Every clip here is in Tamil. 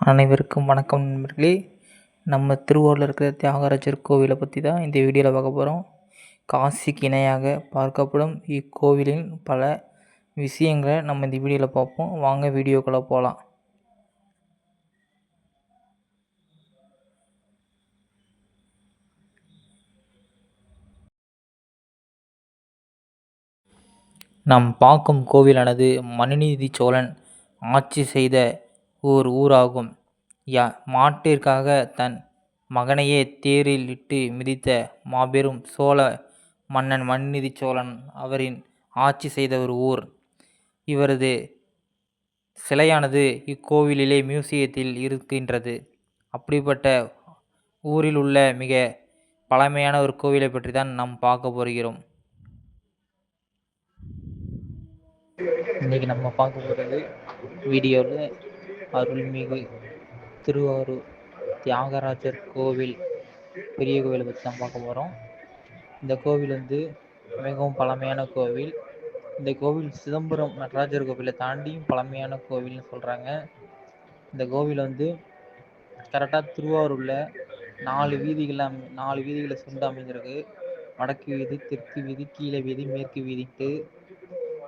அனைவருக்கும் வணக்கம் நண்பர்களே. நம்ம திருவாரூரில் இருக்கிற தியாகராஜர் கோவிலை பற்றி தான் இந்த வீடியோவில் பார்க்க போகிறோம் காசிக்கு இணையாக பார்க்கப்படும் இக்கோவிலின் பல விஷயங்களை நம்ம இந்த வீடியோவில் பார்ப்போம். வாங்க வீடியோக்குள்ளே போகலாம் நாம் பார்க்கும் கோவிலானது மனுநீதி சோழன் ஆட்சி செய்த ஓர் ஊராகும். யா மாட்டிற்காக தன் மகனையே தேரில் இட்டு மிதித்த மாபெரும் சோழ மன்னன் மன்னிதி சோழன் அவரின் ஆட்சி செய்த ஒரு ஊர். இவரது சிலையானது இக்கோவிலிலே மியூசியத்தில் இருக்கின்றது. அப்படிப்பட்ட ஊரில் உள்ள மிக பழமையான ஒரு கோவிலை பற்றி தான் நாம் பார்க்க போகிறோம். இன்றைக்கி நம்ம பார்க்க போகிறது வீடியோவில் அருள்மிகு திருவாரூர் தியாகராஜர் கோவில் பெரிய கோவிலை பற்றி தான் பார்க்க போகிறோம் இந்த கோவில் வந்து மிகவும் பழமையான கோவில். இந்த கோவில் சிதம்பரம் நடராஜர் கோவிலை தாண்டியும் பழமையான கோவில்னு சொல்கிறாங்க இந்த கோவில் வந்து கரெக்டாக திருவாரூரில் நாலு வீதிகள் அமை நாலு வீதிகளை சுண்டு அமைஞ்சிருக்கு வடக்கு வீதி தெற்கு வீதி கீழே வீதி மேற்கு வீதிட்டு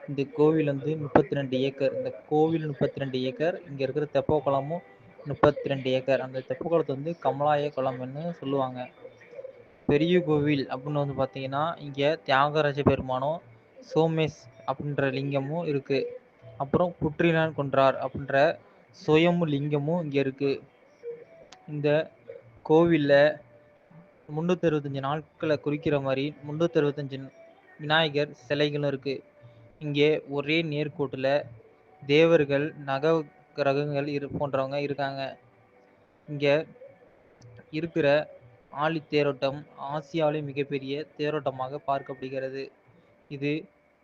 இந்த கோவில் வந்து முப்பத்தி ரெண்டு ஏக்கர். இந்த கோவில் முப்பத்தி ரெண்டு ஏக்கர் இங்கே இருக்கிற தெப்ப குளமும் முப்பத்தி ரெண்டு ஏக்கர். அந்த தெப்ப குளத்தை வந்து கமலாய குளம்னு சொல்லுவாங்க. பெரிய கோவில் அப்படின்னு வந்து பார்த்தீங்கன்னா இங்கே தியாகராஜ பெருமானும் சோமேஷ் அப்படின்ற லிங்கமும் இருக்குது அப்புறம் புற்றிலான் கொன்றார் அப்படின்ற சுயம்பு லிங்கமும் இங்கே இருக்குது இந்த கோவிலில் முந்நூற்றி அறுபத்தஞ்சு நாட்களை குறிக்கிற மாதிரி முந்நூற்றி அறுபத்தஞ்சு விநாயகர் சிலைகளும் இருக்குது இங்கே ஒரே நேர்கோட்டில் தேவர்கள் நக கிரகங்கள் இரு போன்றவங்க இருக்காங்க. இங்கே இருக்கிற ஆழி தேரோட்டம் ஆசியாவிலே மிகப்பெரிய தேரோட்டமாக பார்க்கப்படுகிறது. இது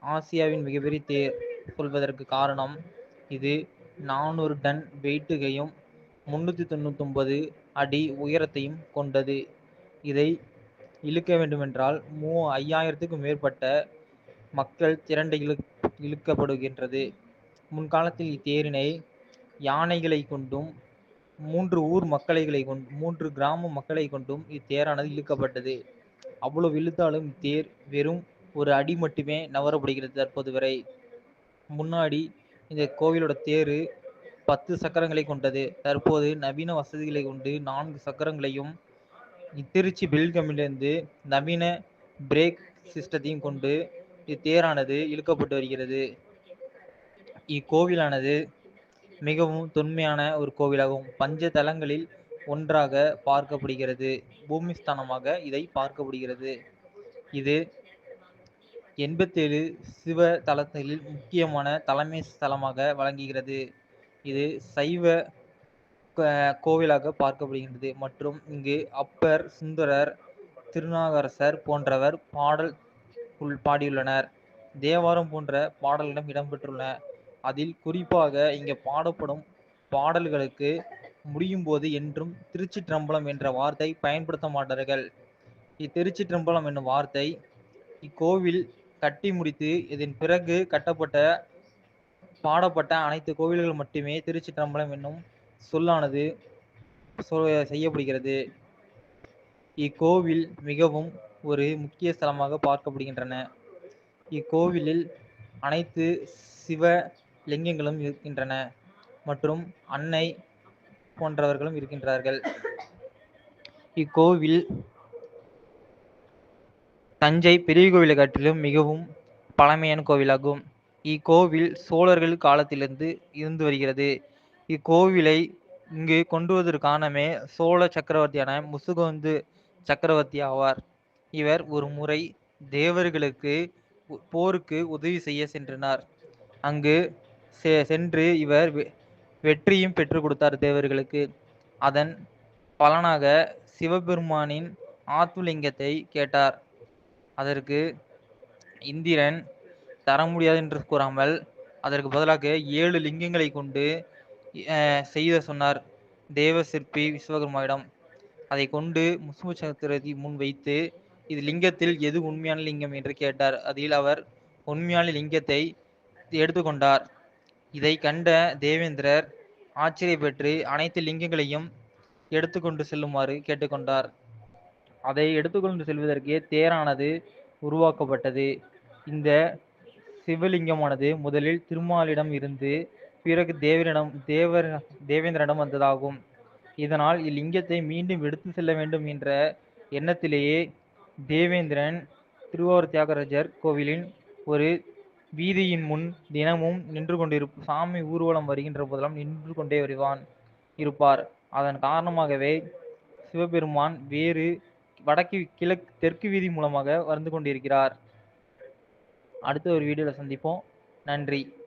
ஆசியாவின் மிகப்பெரிய தேர் சொல்வதற்கு காரணம் இது நானூறு டன் வெயிட்டுகையும் முந்நூற்றி தொண்ணூத்தொம்பது அடி உயரத்தையும் கொண்டது. இதை இழுக்க வேண்டுமென்றால் மூ ஐயாயிரத்துக்கும் மேற்பட்ட மக்கள் திரண்டு இழு இழுக்கப்படுகின்றது. முன்காலத்தில் இத்தேரினை யானைகளை கொண்டும் மூன்று ஊர் மக்களைகளை கொண்டு மூன்று கிராம மக்களை கொண்டும் இத்தேரானது இழுக்கப்பட்டது. அவ்வளவு இழுத்தாலும் இத்தேர் வெறும் ஒரு அடி மட்டுமே நவரப்படுகிறது தற்போது வரை. முன்னாடி இந்த கோவிலோட தேர் பத்து சக்கரங்களை கொண்டது. தற்போது நவீன வசதிகளை கொண்டு நான்கு சக்கரங்களையும் திருச்சி பெல்கமிலிருந்து நவீன பிரேக் சிஸ்டத்தையும் கொண்டு இத்தேரானது இழுக்கப்பட்டு வருகிறது. இக்கோவிலானது மிகவும் தொன்மையான ஒரு கோவிலாகும். பஞ்ச தலங்களில் ஒன்றாக பார்க்கப்படுகிறது. பூமிஸ்தானமாக இதை பார்க்கப்படுகிறது. இது எண்பத்தேழு சிவ தலங்களில் முக்கியமான தலைமை ஸ்தலமாக வழங்குகிறது இது சைவ கோவிலாக பார்க்கப்படுகின்றது. மற்றும் இங்கு அப்பர் சுந்தரர் திருநாகரசர் போன்றவர் பாடல் உள் பாடியுள்ளனர். தேவாரம் போன்ற பாடல்களும் இடம்பெற்றுள்ளன. அதில் குறிப்பாக இங்கே பாடப்படும் பாடல்களுக்கு முடியும் போது என்றும் திருச்சி திரம்பலம் என்ற வார்த்தை பயன்படுத்த மாட்டார்கள். இத்திருச்சி திரம்பலம் என்னும் வார்த்தை இக்கோவில் கட்டி முடித்து இதன் பிறகு கட்டப்பட்ட பாடப்பட்ட அனைத்து கோவில்கள் மட்டுமே திருச்சி திரம்பலம் என்னும் சொல்லானது செய்யப்படுகிறது. இக்கோவில் மிகவும் ஒரு முக்கிய ஸ்தலமாக பார்க்கப்படுகின்றன. இக்கோவிலில் அனைத்து சிவ லிங்கங்களும் இருக்கின்றன மற்றும் அன்னை போன்றவர்களும் இருக்கின்றார்கள். இக்கோவில் தஞ்சை பெரிய கோவிலை காட்டிலும் மிகவும் பழமையான கோவிலாகும். இக்கோவில் சோழர்கள் காலத்திலிருந்து இருந்து வருகிறது. இக்கோவிலை இங்கு கொண்டுவதற்கானமே சோழ சக்கரவர்த்தியான முசுகோந்து சக்கரவர்த்தி ஆவார். இவர் ஒரு முறை தேவர்களுக்கு போருக்கு உதவி செய்ய சென்றனர் அங்கு செ சென்று இவர் வெற்றியும் பெற்றுக் கொடுத்தார் தேவர்களுக்கு. அதன் பலனாக சிவபெருமானின் ஆத்துலிங்கத்தை கேட்டார். அதற்கு இந்திரன் தர முடியாது என்று கூறாமல் அதற்கு பதிலாக ஏழு லிங்கங்களை கொண்டு செய்த சொன்னார் தேவ சிற்பி விஸ்வகர்மாவிடம். அதை கொண்டு முஸ்மு சக்கரவர்த்தி முன் வைத்து இது லிங்கத்தில் எது உண்மையான லிங்கம் என்று கேட்டார். அதில் அவர் உண்மையான லிங்கத்தை எடுத்துக்கொண்டார். இதை கண்ட தேவேந்திரர் ஆச்சரியப்பெற்று அனைத்து லிங்கங்களையும் எடுத்துக்கொண்டு செல்லுமாறு கேட்டுக்கொண்டார். அதை எடுத்துக்கொண்டு செல்வதற்கு தேரானது உருவாக்கப்பட்டது. இந்த சிவலிங்கமானது முதலில் திருமாலிடம் இருந்து பிறகு தேவரிடம் தேவர் தேவேந்திரனிடம் வந்ததாகும். இதனால் இலிங்கத்தை மீண்டும் எடுத்து செல்ல வேண்டும் என்ற எண்ணத்திலேயே தேவேந்திரன் திருவாரூர் தியாகராஜர் கோவிலின் ஒரு வீதியின் முன் தினமும் நின்று கொண்டிருப் சாமி ஊர்வலம் வருகின்ற போதெல்லாம் நின்று கொண்டே வருவான் இருப்பார். அதன் காரணமாகவே சிவபெருமான் வேறு வடக்கு கிழக்கு தெற்கு வீதி மூலமாக வந்து கொண்டிருக்கிறார். அடுத்த ஒரு வீடியோவில் சந்திப்போம். நன்றி.